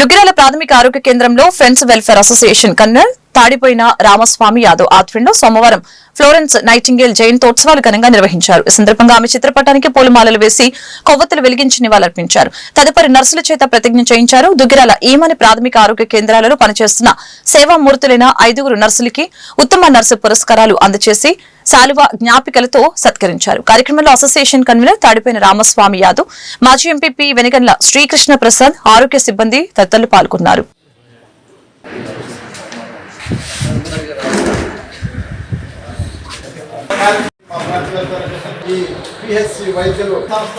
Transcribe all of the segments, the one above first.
దుగ్గిరాల ప్రాథమిక ఆరోగ్య కేంద్రంలో friends welfare association convener Tadipoyina Ramaswamy Yadav ఆధ్వర్యంలో సోమవారం ఫ్లోరెన్స్ నైటింగేల్ జయంతోత్సవాలు ఘనంగా నిర్వహించారు. ఈ సందర్భంగా ఆమె చిత్రపటానికి పూలమాలలు వేసి కొవ్వొత్తులు వెలిగించి నివాళులర్పించారు. తదుపరి నర్సుల చేత ప్రతిజ్ఞ చేయించారు. దుగ్గిరాల ఈమని ప్రాథమిక ఆరోగ్య కేంద్రాలలో పనిచేస్తున్న సేవామూర్తులైన ఐదుగురు నర్సులకి ఉత్తమ నర్సు పురస్కారాలు అందజేసి శాలువ జ్ఞాపికలతో సత్కరించారు. కార్యక్రమంలో అసోసియేషన్ కన్వీనర్ తాడిపోయిన రామస్వామి యాదవ్ మాజీ ఎంపీపీ వెనగండ్ల శ్రీకృష్ణ ప్రసాద్ ఆరోగ్య సిబ్బంది తదితరులు పాల్గొన్నారు. ఈ పిహెచ్సి వైద్యులు సంస్థ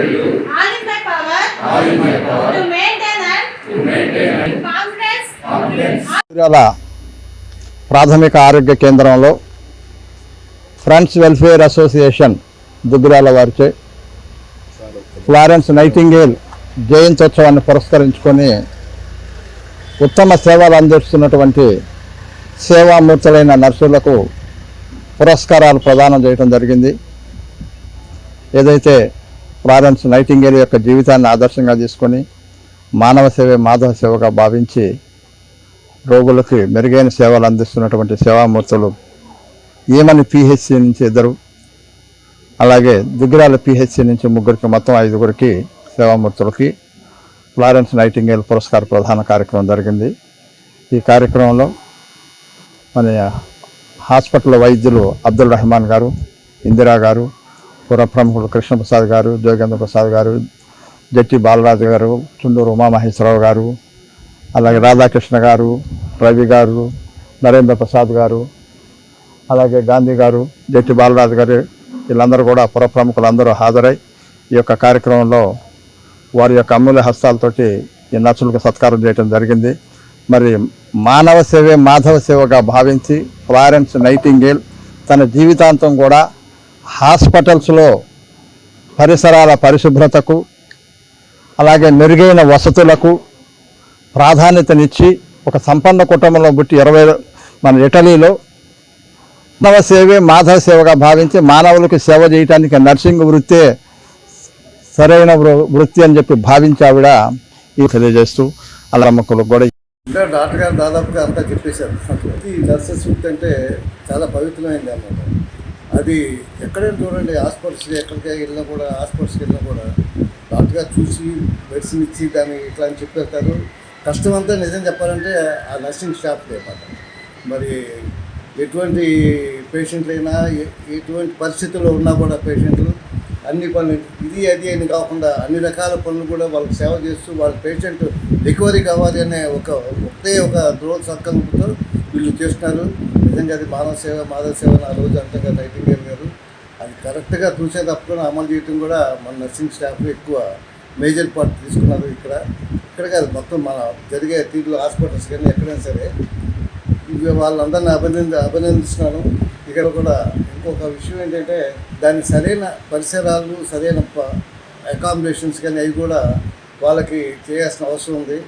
All in my power. To maintain and. Confidence. Duggirala ప్రాథమిక ఆరోగ్య కేంద్రంలో ఫ్రెండ్స్ వెల్ఫేర్ అసోసియేషన్ దుగ్గిరాల వారిచే ఫ్లారెన్స్ నైటింగేల్ జయంత్యోత్సవాన్ని పురస్కరించుకొని ఉత్తమ సేవలు అందిస్తున్నటువంటి సేవామూర్తులైన నర్సులకు పురస్కారాలు ప్రదానం చేయడం జరిగింది ఏదైతే ఫ్లారెన్స్ నైటింగేల్ యొక్క జీవితాన్ని ఆదర్శంగా తీసుకొని మానవ సేవే మాధవ సేవగా భావించి రోగులకి మెరుగైన సేవలు అందిస్తున్నటువంటి సేవామూర్తులు ఈమని పిహెచ్సి నుంచి ఇద్దరు అలాగే దుగ్గిరాల పిహెచ్సి నుంచి ముగ్గురికి మొత్తం ఐదుగురికి సేవామూర్తులకి ఫ్లారెన్స్ నైటింగేల్ పురస్కార ప్రధాన కార్యక్రమం జరిగింది. ఈ కార్యక్రమంలో మన హాస్పిటల్ వైద్యులు అబ్దుల్ రెహమాన్ గారు ఇందిరా గారు పుర ప్రముఖులు కృష్ణప్రసాద్ గారు జోగేంద్ర ప్రసాద్ గారు జట్టి బాలరాజు గారు చుండూరు ఉమామహేశ్వరరావు గారు అలాగే రాధాకృష్ణ గారు రవి గారు నరేంద్ర ప్రసాద్ గారు అలాగే గాంధీ గారు జట్టి బాలరాజు గారు వీళ్ళందరూ కూడా పుర ప్రముఖులందరూ హాజరై ఈ యొక్క కార్యక్రమంలో వారి యొక్క అమూల్య హస్తాలతోటి ఈ నర్సులకు సత్కారం చేయడం జరిగింది. మరి మానవ సేవే మాధవ సేవగా భావించి ఫ్లారెన్స్ నైటింగేల్ తన జీవితాంతం కూడా హాస్పిటల్స్లో పరిసరాల పరిశుభ్రతకు అలాగే మెరుగైన వసతులకు ప్రాధాన్యతనిచ్చి ఒక సంపన్న కుటుంబంలో పుట్టి ఇరవై మన ఇటలీలో మానవ సేవే మాధవ సేవగా భావించి మానవులకు సేవ చేయడానికి నర్సింగ్ వృత్తే సరైన వృత్తి అని చెప్పి భావించి ఆవిడ ఈ తెలియజేస్తూ అలరమ్మకులకు కూడా ఇంకా డాక్టర్ గారు దాదాపుగా అంతా చెప్పేశారు. ఈ నర్సెస్ వృత్తి అంటే చాలా పవిత్రమైంది అన్నమాట. అది ఎక్కడైనా చూడండి హాస్పిటల్స్కి ఎక్కడికి వెళ్ళినా కూడా హాస్పిటల్స్కి వెళ్ళినా కూడా డాక్టర్ చూసి మెడిసిన్ ఇచ్చి దాన్ని ఇట్లా అని చెప్పేస్తారు. కష్టం అంతా నిజం చెప్పాలంటే ఆ నర్సింగ్ స్టాఫ్ అనమాట మరి ఎటువంటి పేషెంట్లు అయినా ఎటువంటి పరిస్థితుల్లో ఉన్నా కూడా పేషెంట్లు అన్ని పనులు ఇది అది అని కాకుండా అన్ని రకాల పనులు కూడా వాళ్ళకి సేవ చేస్తూ వాళ్ళ పేషెంట్ రికవరీ కావాలి అనే ఒక ఒకటే ఒక దృఢ సంకల్పంతో వీళ్ళు చేస్తున్నారు. నిజంగా అది మానవ సేవ మాధవ సేవ నా ఆ రోజు అంతగా నైటింగేల్ గారు అది కరెక్ట్గా చూసే తప్పకుండా అమలు చేయడం కూడా మన నర్సింగ్ స్టాఫ్ ఎక్కువ మేజర్ పార్ట్ తీసుకున్నారు ఇక్కడ. ఇక్కడ కాదు మొత్తం మన జరిగే తీరులో హాస్పిటల్స్ కానీ ఎక్కడైనా సరే ఇవి వాళ్ళందరినీ అభినంద అభినందిస్తున్నాను. ఇక్కడ కూడా ఇంకొక విషయం ఏంటంటే దాని సరైన పరిసరాలు సరైన అకామిడేషన్స్ కానీ అవి కూడా వాళ్ళకి చేయాల్సిన అవసరం ఉంది.